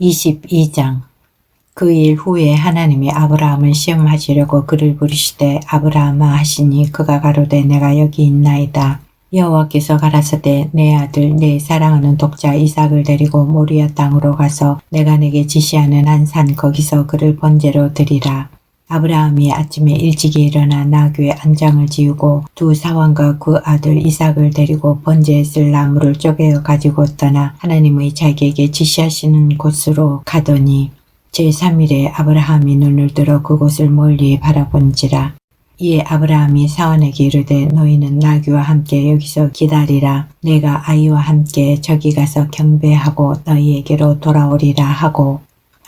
22장 그 일 후에 하나님이 아브라함을 시험하시려고 그를 부르시되 아브라함아 하시니 그가 가로되 내가 여기 있나이다. 여호와께서 가라사대 내 아들 내 사랑하는 독자 이삭을 데리고 모리아 땅으로 가서 내가 내게 지시하는 한 산 거기서 그를 번제로 드리라. 아브라함이 아침에 일찍이 일어나 나귀의 안장을 지우고 두 사원과 그 아들 이삭을 데리고 번제했을 나무를 쪼개어 가지고 떠나 하나님의 자기에게 지시하시는 곳으로 가더니 제3일에 아브라함이 눈을 들어 그곳을 멀리 바라본지라. 이에 아브라함이 사원에게 이르되 너희는 나귀와 함께 여기서 기다리라. 내가 아이와 함께 저기 가서 경배하고 너희에게로 돌아오리라 하고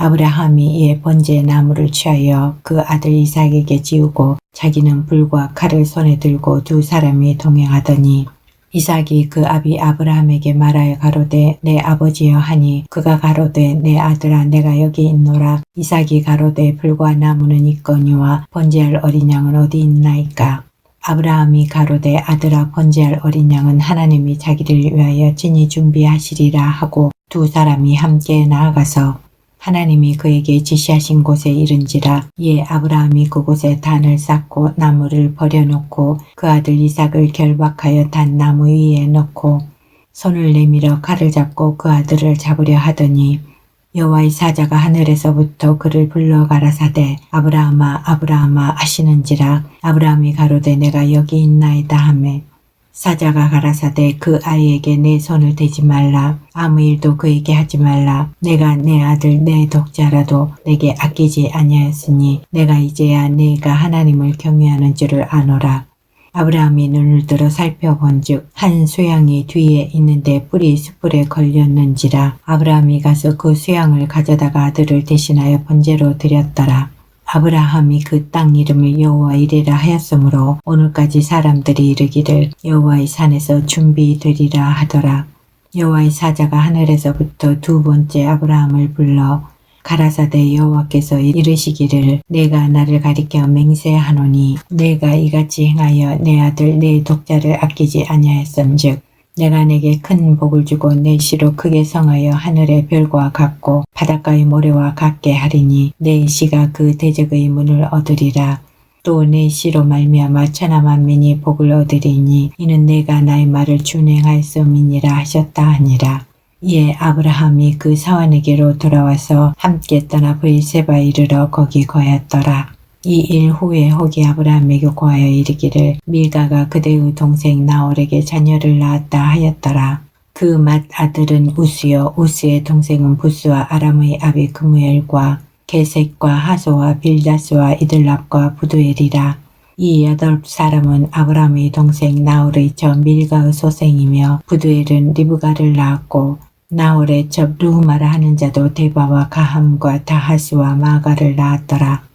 아브라함이 이에 번제의 나무를 취하여 그 아들 이삭에게 지우고 자기는 불과 칼을 손에 들고 두 사람이 동행하더니 이삭이 그 아비 아브라함에게 말하여 가로되 내 아버지여 하니 그가 가로되 내 아들아 내가 여기 있노라. 이삭이 가로되 불과 나무는 있거니와 번제할 어린 양은 어디 있나이까? 아브라함이 가로되 아들아 번제할 어린 양은 하나님이 자기를 위하여 친히 준비하시리라 하고 두 사람이 함께 나아가서 하나님이 그에게 지시하신 곳에 이른지라 이에 아브라함이 그곳에 단을 쌓고 나무를 버려놓고 그 아들 이삭을 결박하여 단 나무 위에 넣고 손을 내밀어 칼을 잡고 그 아들을 잡으려 하더니 여호와의 사자가 하늘에서부터 그를 불러 가라사대 아브라함아 아브라함아 하시는지라? 아브라함이 가로되 내가 여기 있나이다 하매 사자가 가라사대 그 아이에게 내 손을 대지 말라. 아무 일도 그에게 하지 말라. 내가 내 아들 내 독자라도 내게 아끼지 아니하였으니 내가 이제야 내가 하나님을 경외하는 줄을 아노라. 아브라함이 눈을 들어 살펴본즉 한 수양이 뒤에 있는데 뿔이 숯불에 걸렸는지라 아브라함이 가서 그 수양을 가져다가 아들을 대신하여 번제로 드렸더라 아브라함이 그 땅 이름을 여호와 이레라 하였으므로 오늘까지 사람들이 이르기를 여호와의 산에서 준비되리라 하더라. 여호와의 사자가 하늘에서부터 두 번째 아브라함을 불러 가라사대 여호와께서 이르시기를 내가 나를 가리켜 맹세하노니 내가 이같이 행하여 내 아들 내 독자를 아끼지 아니하였음즉 내가 내게 큰 복을 주고 내 시로 크게 성하여 하늘의 별과 같고 바닷가의 모래와 같게 하리니 내 시가 그 대적의 문을 얻으리라. 또내 시로 말미암아 천하 만민이 복을 얻으리니 이는 내가 나의 말을 준행하였음이니라 하셨다 하니라. 이에 아브라함이 그 사원에게로 돌아와서 함께 떠나 브이세바에 이르러 거기 거였더라. 이 일 후에 혹이 아브라함에게 고하여 이르기를 밀가가 그대의 동생 나홀에게 자녀를 낳았다 하였더라. 그 맏 아들은 우스요 우스의 동생은 부스와 아람의 아비 그무엘과 게색과 하소와 빌다스와 이들랍과 부두엘이라. 이 여덟 사람은 아브라함의 동생 나홀의 저 밀가의 소생이며 부두엘은 리브가를 낳았고 나홀의 저 루마라 하는 자도 데바와 가함과 다하스와 마가를 낳았더라.